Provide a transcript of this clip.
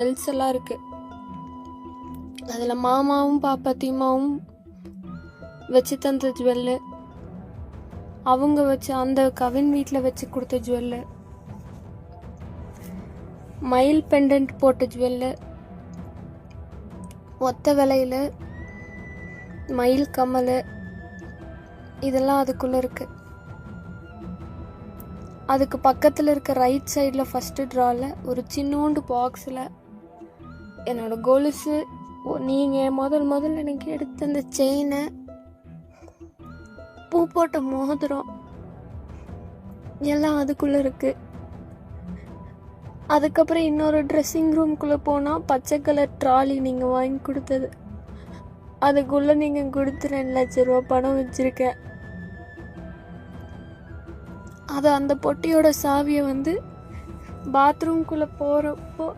Jewels எல்லாம் இருக்கு. அதில் மாமாவும் பாப்பா தீமாவும் வச்சு தந்த ஜுவல்லு அவங்க வச்சு அந்த கவின் வீட்டில் வச்சு கொடுத்த ஜுவல்லு மயில் பெண்டன்ட் போட்ட ஜுவல்லு ஒத்த விலையில் மயில் கம்மல் இதெல்லாம் அதுக்குள்ளே இருக்கு. அதுக்கு பக்கத்தில் இருக்க ரைட் சைடில் ஃபஸ்ட்டு ட்ராவில் ஒரு சின்னோண்டு பாக்ஸில் என்னோட கொலுசு நீங்கள் முதல் முதல்ல எனக்கு எடுத்த அந்த செயினை பூ போட்ட மோதிரம் எல்லாம் அதுக்குள்ளே இருக்குது அதுக்கப்புறம் இன்னொரு ட்ரெஸ்ஸிங் ரூம்குள்ளே போனால் பச்சை கலர் ட்ராலி நீங்கள் வாங்கி கொடுத்தது. அதுக்குள்ளே நீங்கள் கொடுத்து ரெண்டு லட்ச ரூபா பணம் வச்சுருக்கேன். அது அந்த பொட்டியோட சாவியை வந்து பாத்ரூம்குள்ளே போகிறப்போ